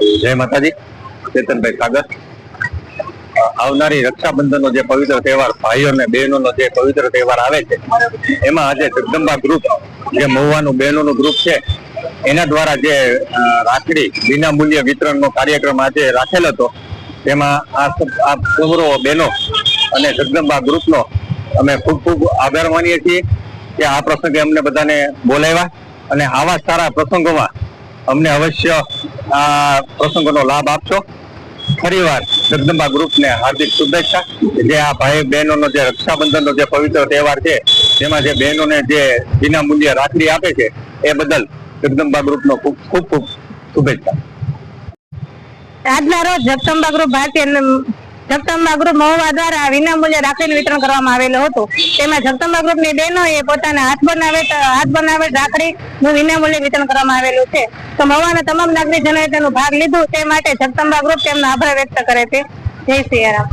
જય માતાજી. ચેતનભાઈ સાગર આવનારી રક્ષાબંધનનો જે પવિત્ર તહેવાર ભાઈઓ અને બહેનોનો જે પવિત્ર તહેવાર આવે છે, એમાં આજે જગદંબા ગ્રુપ જે મહુવાનું બહેનોનું ગ્રુપ છે, એના દ્વારા જે રાખડી વિના વિતરણનો કાર્યક્રમ આજે રાખેલ હતો. તેમાં આ આ સૌરો બહેનો અને જગદંબા ગ્રુપનો અમે ખૂબ ખૂબ આભાર માનીએ છીએ કે આ પ્રસંગે અમને બધાને બોલાવ્યા અને આવા સારા પ્રસંગોમાં અમને અવશ્ય, આ, પ્રસંગોનો લાભ આપશો. ફરીવાર જગદંબા ગ્રુપને હાર્દિક શુભેચ્છા. જે આ ભાઈ બહેનોનો જે રક્ષાબંધનનો જે પવિત્ર તહેવાર છે તેમાં જે બહેનોને જે વિના મૂલ્ય રાખડી આપે છે, એ બદલ જગદંબા ગ્રુપનો ખૂબ ખૂબ ખૂબ શુભેચ્છા. આજના રોજ જગદંબા ગ્રુપ ભારતીય જગદંબા ગ્રુપ મહુવા દ્વારા વિનામૂલ્યે રાખડીનું વિતરણ કરવામાં આવેલું હતું. તેમાં જગદંબા ગ્રુપની બહેનોએ પોતાના હાથ બનાવે, હાથ બનાવેલ રાખડીનું વિનામૂલ્યે વિતરણ કરવામાં આવેલું છે. તો મહુવાના તમામ નાગરિકજનોએ તેનું ભાગ લીધું. તે માટે જગદંબા ગ્રુપ તેમનો આભાર વ્યક્ત કરે છે. જય સિયારામ